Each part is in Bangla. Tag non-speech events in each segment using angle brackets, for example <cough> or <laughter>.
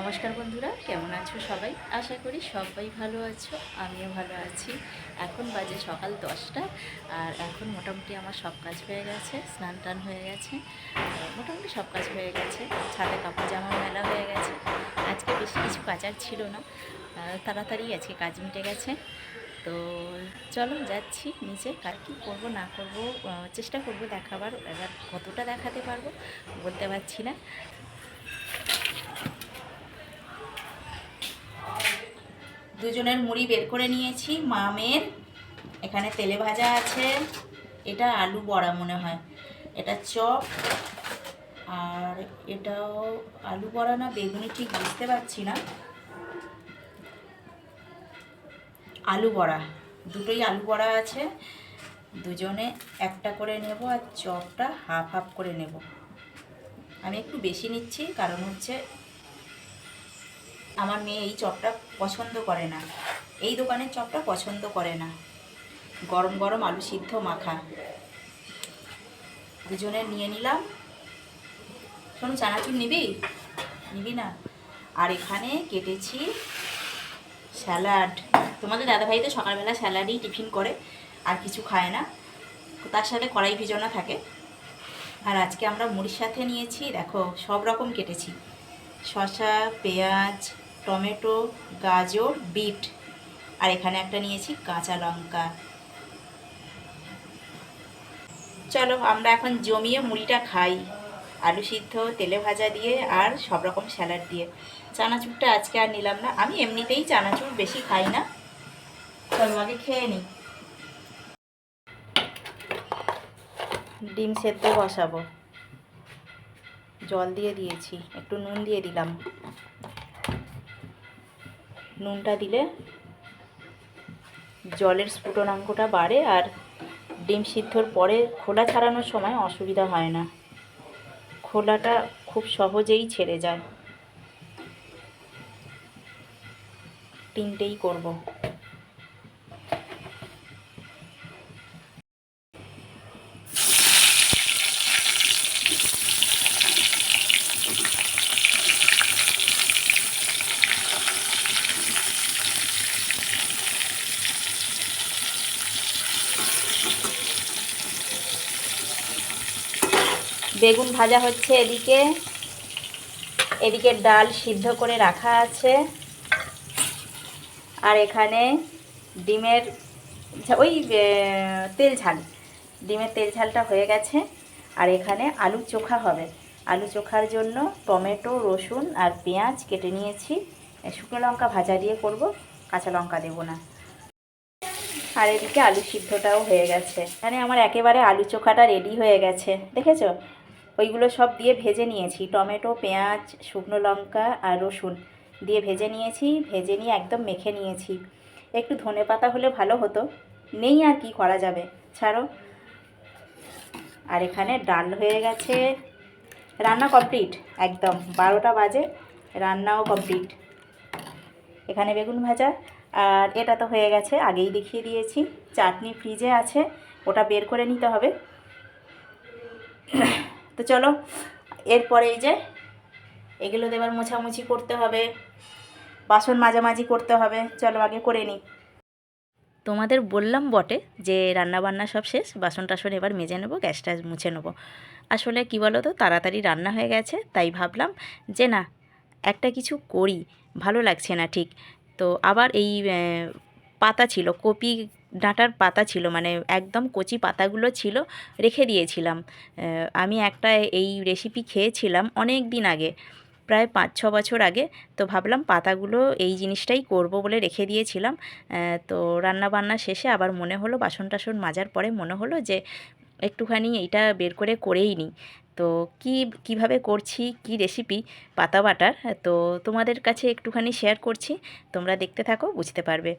নমস্কার বন্ধুরা, কেমন আছো সবাই? আশা করি সবাই ভালো আছো, আমিও ভালো আছি। এখন বাজে সকাল দশটা, আর এখন মোটামুটি আমার সব কাজ হয়ে গেছে, স্নান টান হয়ে গেছে মোটামুটি সব কাজ হয়ে গেছে, ছাদে কাপড় জামা মেলা হয়ে গেছে। আজকে বেশি কিছু কাচার ছিল না তাড়াতাড়ি আজকে কাজ মিটে গেছে। তো চলো যাচ্ছি নিচে কার কী করব না করব চেষ্টা করব দেখাবার, এবার কতটা দেখাতে পারব বলতে পারছি না। দুজনের মুড়ি বের করে নিয়েছি, মামের। এখানে তেলে ভাজা আছে, এটা আলু বড়া মনে হয়। এটা চপ, আর এটাও আলু বড়া না, বেগুনি ঠিক বুঝতে পারছি না। আলু বড়া, দুটোই আলু বড়া আছে। দুজনে একটা করে নেব আর চপটা হাফ হাফ করে নেব। আমি একটু বেশি নিচ্ছি, কারণ হচ্ছে আমার মেয়ে এই চপটা পছন্দ করে না। এই দোকানের চপটা পছন্দ করে না। গরম গরম আলু সিদ্ধ মাখা। দুজনে নিয়ে নিলাম। শোনো, চানাচুর নিবি? নিবি না। আর এখানে কেটেছি স্যালাড। তোমাদের দাদাভাই তো সকালবেলা স্যালাডই টিফিন করে, আর কিছু খায় না। তার সাথে কড়াই ভিজনা থাকে। আর আজকে আমরা মুড়ির সাথে নিয়েছি, দেখো, সব রকম কেটেছি। শসা, পেঁয়াজ টমেটো, গাজর, বিট। আর এখানে একটা নিয়েছি কাঁচা লঙ্কা। চলো, আমরা এখন জমিয়ে মুড়িটা খাই। আলু সিদ্ধ, তেলে ভাজা দিয়ে আর সব রকম স্যালাড দিয়ে। চানাচুরটা আজকে আর নিলাম না। আমি এমনিতেই চানাচুর বেশি খাই না। চলো, আগে খেয়ে নিই ডিম সেদ্ধ বসাবো। জল দিয়ে দিয়েছি। একটু নুন দিয়ে দিলাম। নুনটা দিলে জলের স্ফুটনাঙ্কটা বাড়ে আর ডিম সিদ্ধর পরে খোলা ছাড়ানোর সময় অসুবিধা হয় না। খোলাটা খুব সহজেই ছেড়ে যায়। তিনটেই করব। বেগুন ভাজা হচ্ছে এদিকে। এদিকে ডাল সিদ্ধ করে রাখা আছে। আর এখানে ডিমের ওই তেল ঝাল। ডিমের তেল ঝালটা হয়ে গেছে। আর এখানে আলু চোখা হবে। আলু চোখার জন্য টমেটো, রসুন আর পেঁয়াজ কেটে নিয়েছি। শুকনো লঙ্কা ভাজা দিয়ে করব, কাঁচা লঙ্কা দেবো না। আর এদিকে আলু সিদ্ধটাও হয়ে গেছে। এখানে আমার একেবারে আলু চোখাটা রেডি হয়ে গেছে। দেখেছ? ওইগুলো সব দিয়ে ভেজে নিয়েছি। টমেটো, পেঁয়াজ, শুকনো লঙ্কা আর রসুন দিয়ে ভেজে নিয়েছি। ভেজে নিয়ে একদম মেখে নিয়েছি। একটু ধনে পাতা হলে ভালো হতো। নেই আর কি করা যাবে? ছাড়ো। আর এখানে ডাল হয়ে গেছে। রান্না কমপ্লিট, একদম। বারোটা বাজে, রান্নাও কমপ্লিট। এখানে বেগুন ভাজা। আর এটা তো হয়ে গেছে, আগেই দেখিয়ে দিয়েছি। চাটনি ফ্রিজে আছে, ওটা বের করে নিতে হবে। তো চলো, এরপরে এই যে, এগুলো দেবার মোছামুছি করতে হবে, বাসন মাঝামাঝি করতে হবে, চলো আগে করে নিই। তোমাদের বললাম বটে যে রান্না বান্না সব শেষ বাসন টাসন এবার মেজে নেব গ্যাসটা মুছে নেব। আসলে কি বলো তো তাড়াতাড়ি রান্না হয়ে গেছে, তাই ভাবলাম যে না, একটা কিছু করি, ভালো লাগছে না ঠিক। তো আবার এই পাতা ছিল, কপি ডাঁটার পাতা ছিল মানে একদম কচি পাতাগুলো ছিল, রেখে দিয়েছিলাম। আমি একটা এই রেসিপি খেয়েছিলাম অনেক দিন আগে, প্রায় পাঁচ, ছ বছর আগে। তো ভাবলাম পাতাগুলো এই জিনিসটাই করব বলে রেখে দিয়েছিলাম। তো রান্না বান্না শেষে আবার মনে হলো বাসন টাসন মাজার পরে মনে হলো যে একটুখানি এইটা বের করে করেই নিই। তো কি, কীভাবে করছি, কি রেসিপি পাতা বাটার, তো তোমাদের কাছে একটুখানি শেয়ার করছি, তোমরা দেখতে থাকো, বুঝতে পারবে।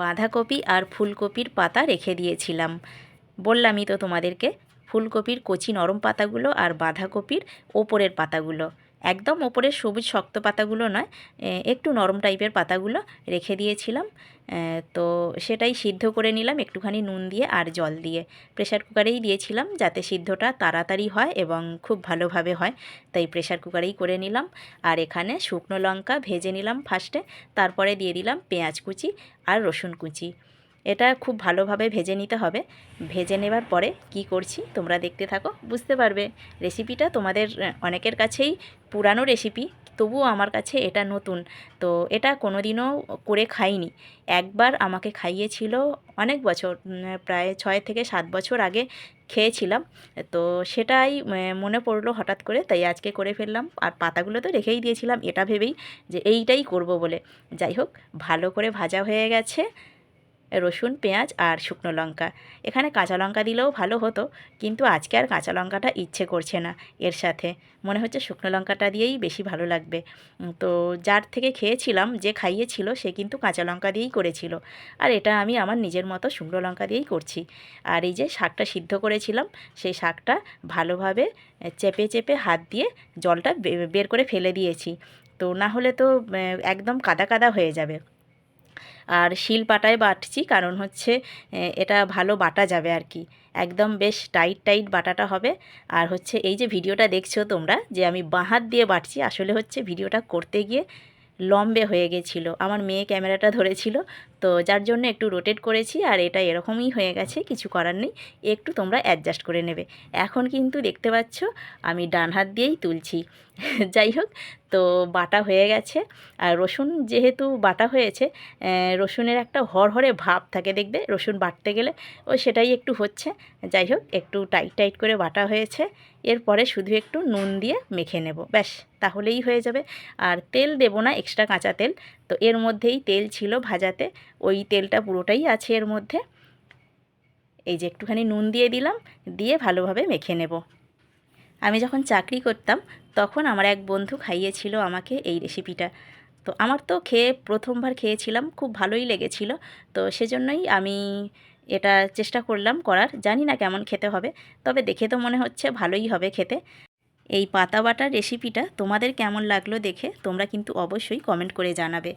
বাঁধাকপি আর ফুলকপির পাতা রেখে দিয়েছিলাম। বললামই তো তোমাদেরকে, ফুলকপির কচি নরম পাতাগুলো আর বাঁধাকপির ওপরের পাতাগুলো। একদম ওপরের সবুজ শক্ত পাতাগুলো নয় একটু নরম টাইপের পাতাগুলো রেখে দিয়েছিলাম। তো সেটাই সিদ্ধ করে নিলাম, একটুখানি নুন দিয়ে আর জল দিয়ে। প্রেশার কুকারেই দিয়েছিলাম যাতে সিদ্ধটা তাড়াতাড়ি হয় এবং খুব ভালোভাবে হয়, তাই প্রেশার কুকারেই করে নিলাম। আর এখানে শুকনো লঙ্কা ভেজে নিলাম ফার্স্টে, তারপরে দিয়ে দিলাম পেঁয়াজ কুচি আর রসুন কুচি। এটা খুব ভালোভাবে ভেজে নিতে হবে। ভেজে নেবার পরে কি করছি তোমরা দেখতে থাকো, বুঝতে পারবে। রেসিপিটা তোমাদের অনেকের কাছেই পুরানো রেসিপি, তবুও আমার কাছে এটা নতুন। তো এটা কোনো দিনও করে খাইনি। একবার আমাকে খাইয়েছিল অনেক বছর প্রায় ছয় থেকে সাত বছর আগে খেয়েছিলাম। তো সেটাই মনে পড়ল হঠাৎ করে, তাই আজকে করে ফেললাম। আর পাতাগুলো তো রেখেই দিয়েছিলাম, এটা ভেবেই যে এইটাই করব বলে। যাই হোক, ভালো করে ভাজা হয়ে গেছে। রসুন, পেঁয়াজ আর শুকনো লঙ্কা। এখানে কাঁচা লঙ্কা দিলেও ভালো হতো, কিন্তু আজকে আর কাঁচা লঙ্কাটা ইচ্ছে করছে না এর সাথে। মনে হচ্ছে শুকনো লঙ্কাটা দিয়েই বেশি ভালো লাগবে। তো যার থেকে খেয়েছিলাম, যে খাইয়েছিল, সে কিন্তু কাঁচা লঙ্কা দিয়েই করেছিল। আর এটা আমি আমার নিজের মতো শুকনো লঙ্কা দিয়েই করছি। আর এই যে শাকটা সিদ্ধ করেছিলাম, সেই শাকটা ভালোভাবে চেপে চেপে হাত দিয়ে জলটা বের করে ফেলে দিয়েছি। তো না হলে তো একদম কাদা কাদা হয়ে যাবে। আর শিল পাটায় বাটছি, কারণ হচ্ছে এটা ভালো বাটা যাবে আর কি। একদম বেশ টাইট টাইট বাটাটা হবে। আর হচ্ছে, এই যে ভিডিওটা দেখছ তোমরা, যে আমি বাঁ হাত দিয়ে বাটছি, আসলে হচ্ছে ভিডিওটা করতে গিয়ে লম্বে হয়ে গেছিল। আমার মেয়ে ক্যামেরাটা ধরেছিল, তো যার জন্য একটু রোটেট করেছি, আর এটা এরকমই হয়ে গেছে, কিছু করার নেই। একটু তোমরা অ্যাডজাস্ট করে নেবে। এখন কিন্তু দেখতে পাচ্ছ, আমি ডান হাত দিয়েই তুলছি। <laughs> যাই হোক, তো বাটা হয়ে গেছে। আর রসুন যেহেতু বাটা হয়েছে রসুনের একটা হরহরে ভাব থাকে দেখবে, রসুন বাটতে গেলে ও সেটাই একটু হচ্ছে। যাই হোক, একটু টাইট টাইট করে বাটা হয়েছে। এরপরে শুধু একটু নুন দিয়ে মেখে নেব। ব্যাস, তাহলেই হয়ে যাবে। আর তেল দেবো না, এক্সট্রা কাঁচা তেল। তো এর মধ্যেই তেল ছিল ভাজাতে। ওই তেলটা পুরোটাই আছে এর মধ্যে। এই যে একটুখানি নুন দিয়ে দিলাম, দিয়ে ভালোভাবে মেখে নেব। আমি যখন চাকরি করতাম, তখন আমার এক বন্ধু খাইয়েছিল আমাকে এই রেসিপিটা তো আমার তো খেয়ে, প্রথমবার খেয়েছিলাম, খুব ভালোই লেগেছিল। তো সেজন্যই আমি এটা চেষ্টা করলাম করার। জানি না কেমন খেতে হবে, তবে দেখে তো মনে হচ্ছে ভালোই হবে খেতে। এই পাতা বাটার রেসিপিটা তোমাদের কেমন লাগল দেখে তোমরা কিন্তু অবশ্যই কমেন্ট করে জানাবে।